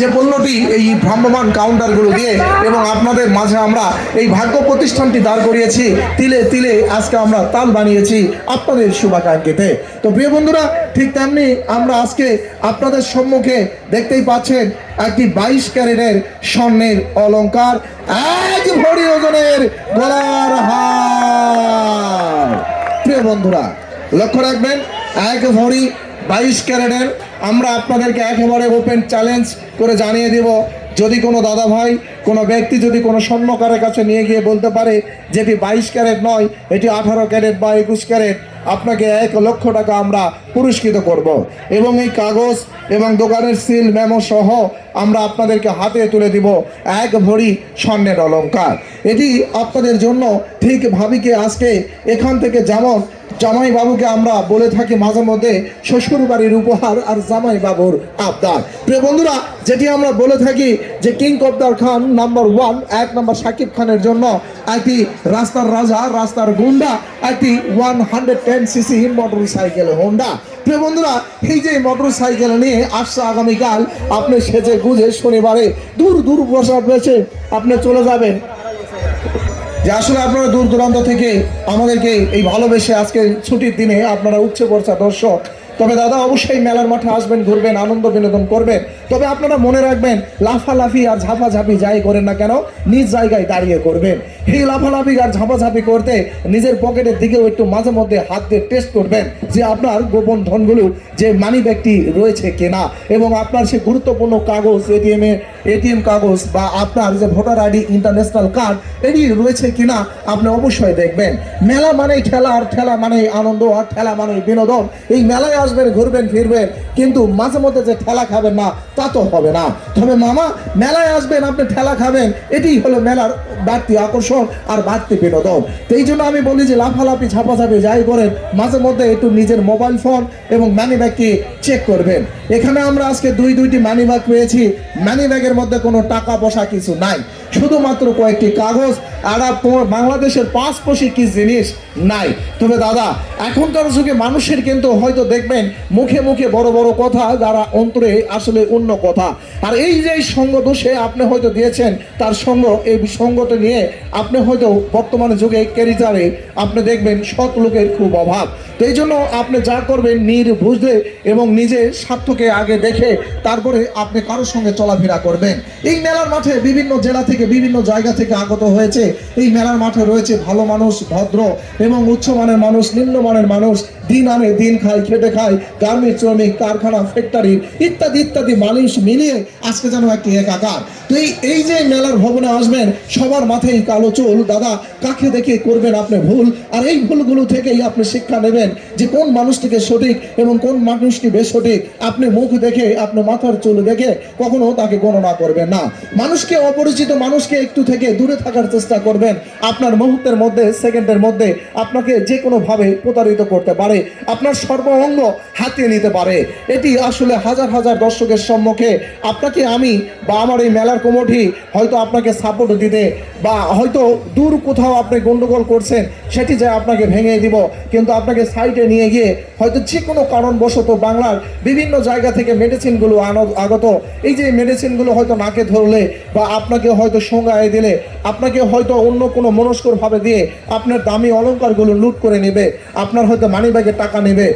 যে পণ্যটি এই ভ্রাম্যমান কাউন্টারগুলো দিয়ে এবং আপনাদের মাঝে আমরা এই ভাগ্য প্রতিষ্ঠানটি দাঁড় করিয়েছি, তিলে তিলে আজকে আমরা তাল বানিয়েছি আপনাদের শুভাকাঙ্ক্ষিতে। তো প্রিয় বন্ধুরা, ঠিক তেমনি আমরা আজকে আপনাদের সম্মুখে দেখতেই পাচ্ছেন একটি বাইশ ক্যারেটের স্বর্ণের অলঙ্কার এক ভরি ওজনের গলার হার। প্রিয় বন্ধুরা, লক্ষ্য রাখবেন, এক ভরি বাইশ ক্যারেটের, আমরা আপনাদেরকে একেবারে ওপেন চ্যালেঞ্জ করে জানিয়ে দেব, যদি কোনো দাদা ভাই কোনো ব্যক্তি যদি কোনো স্বর্ণকারের কাছে নিয়ে গিয়ে বলতে পারে যেটি বাইশ ক্যারেট নয়, এটি আঠারো ক্যারেট বা একুশ ক্যারেট আপনাকে এক লক্ষ টাকা আমরা পুরস্কৃত করব। এবং এই কাগজ এবং দোকানের সিল মেমো সহ আমরা আপনাদেরকে হাতে তুলে দিব এক ভরি স্বর্ণের অলঙ্কার এটি আপনাদের জন্য ঠিক ভাবিকে আজকে এখান থেকে যেমন জামাই বাবুকে আমরা বলে থাকি মাঝে মধ্যে শ্বশুর বাড়ির উপহার আর জামাই বাবুর আবদার। প্রিয় বন্ধুরা, যেটি আমরা বলে থাকি যে কিং কবদার খান নাম্বার ওয়ান এক নাম্বার সাকিব খানের জন্য একটি রাস্তার রাজা, রাস্তার গুন্ডা, একটি one hundred ten CC motorcycle Honda প্রিয় বন্ধুরা, এই যে মোটর সাইকেল নিয়ে আসছে আগামীকাল, আপনি সেজে গুজে শনিবারে দূর দূর বসা পেয়েছে আপনি চলে যাবেন। যে আসলে আপনারা দূর দূরান্ত থেকে আমাদেরকে এই ভালোবেসে আজকে ছুটির দিনে আপনারা উচ্ছে পড়ছে দর্শক তবে দাদা, অবশ্যই মেলার মাঠে আসবেন, ঘুরবেন, আনন্দ বিনোদন করবেন। তবে আপনারা মনে রাখবেন, লাফালাফি আর ঝাপাঝাপি যাই করেন না কেন, নিজ জায়গায় দাঁড়িয়ে করবেন। এই লাফালাফি আর ঝাপাঝাপি করতে নিজের পকেটের দিকেও একটু মাঝে মধ্যে হাত দিয়ে টেস্ট করবেন যে আপনার গোপন ধনগুলো যে মানি ব্যাগটি রয়েছে কিনা এবং আপনার সে গুরুত্বপূর্ণ কাগজ এটিএম এটিএম কাগজ বা আপনার যে ভোটার আইডি ইন্টারন্যাশনাল কার্ড এটি রয়েছে কিনা আপনি অবশ্যই দেখবেন। মেলা মানেই ঠেলা আর ঠেলা মানে আনন্দ, আর ঠেলা মানে বিনোদন। এই মেলায় আসবেন, ঘুরবেন, ফিরবেন, কিন্তু মাঝে মধ্যে যে ঠেলা খাবেন না, তা তো হবে না। তবে মামা, মেলায় আসবেন, আপনি ঠেলা খাবেন, এটি হলো মেলার বাড়তি আকর্ষণ আর বাড়তি বিনোদন। এই জন্য আমি বলি যে লাফালাফি, ঝাপাঝাপি যাই করেন, মাঝে মধ্যে একটু নিজের মোবাইল ফোন এবং মানি ব্যাগকে চেক করবেন। এখানে আমরা আজকে দুই, দুইটি মানি ব্যাগ পেয়েছি। মানি ব্যাগের মধ্যে কোনো টাকা পয়সা কিছু নাই। শুধুমাত্র কয়েকটি কাগজ আর আপনার বাংলাদেশের পাসপোষী কি জিনিস নাই। তবে দাদা, এখনকার যুগে মানুষের কিন্তু হয়তো দেখবেন মুখে মুখে বড় বড় কথা যারা অন্তরে আসলে অন্য কথা। আর এই যে সঙ্গ দোষে আপনি হয়তো দিয়েছেন, তার সঙ্গ, এই সঙ্গটা নিয়ে আপনি হয়তো বর্তমান যুগে ক্যারিজারে আপনি দেখবেন সৎ লোকের খুব অভাব। তো এই জন্য আপনি যা করবেন নির বুঝতে এবং নিজে স্বার্থকে আগে দেখে তারপরে আপনি কারোর সঙ্গে চলাফেরা করবেন। এই মেলার মাঠে বিভিন্ন জেলা থেকে, বিভিন্ন জায়গা থেকে আগত হয়েছে। এই মেলার মাঠে রয়েছে ভালো মানুষ, ভদ্র এবং উচ্চমানের মানুষ, নিম্নমানের মানুষ। দিন আনে, দিন খায়, খেটে খায় গার্মেন্ট শ্রমিক কারখানা ফ্যাক্টরি ইত্যাদি ইত্যাদি মানুষ মিলিয়ে আজকে যেন একটি একাকার। তো এই এই যে মেলার ভবনে আসবেন, সবার মাথায় কালো চুল, দাদা, কাকে দেখে করবেন আপনি ভুল? আর এই ভুলগুলো থেকেই আপনি শিক্ষা নেবেন যে কোন মানুষটিকে সঠিক এবং কোন মানুষটি বেসঠিক। আপনি মুখ দেখে, আপনি মাথার চুল দেখে কখনো তাকে গণনা করবেন না। মানুষকে, অপরিচিত মানুষকে একটু থেকে দূরে থাকার চেষ্টা করবেন। আপনার মুহূর্তের মধ্যে, সেকেন্ডের মধ্যে আপনাকে যে কোনোভাবে প্রতারিত করতে পারে। আপনার সর্ব অঙ্গ হাতিয়ে নিতে পারে। এটি আসলে হাজার হাজার দর্শকের সম্মুখে আপনাকে আমি বা আমার এই মেলার কমিটি হয়তো আপনাকে সাপোর্ট দিতে বা হয়তো দূর কোথাও আপনি গন্ডগোল করছেন, সেটি যে আপনাকে ভেঙে দিব, কিন্তু আপনাকে সাইডে নিয়ে গিয়ে হয়তো যে কোনো কারণবশত বাংলার বিভিন্ন জায়গা থেকে মেডিসিনগুলো আগত। এই যে মেডিসিনগুলো হয়তো নাকে ধরলে বা আপনাকে হয়তো সঙ্গায় দিলে, আপনাকে হয়তো অন্য কোনো মনস্করভাবে দিয়ে আপনার দামি অলংকারগুলো লুট করে নেবে, আপনার হয়তো মানি ব্যাগের টাকা নেবে।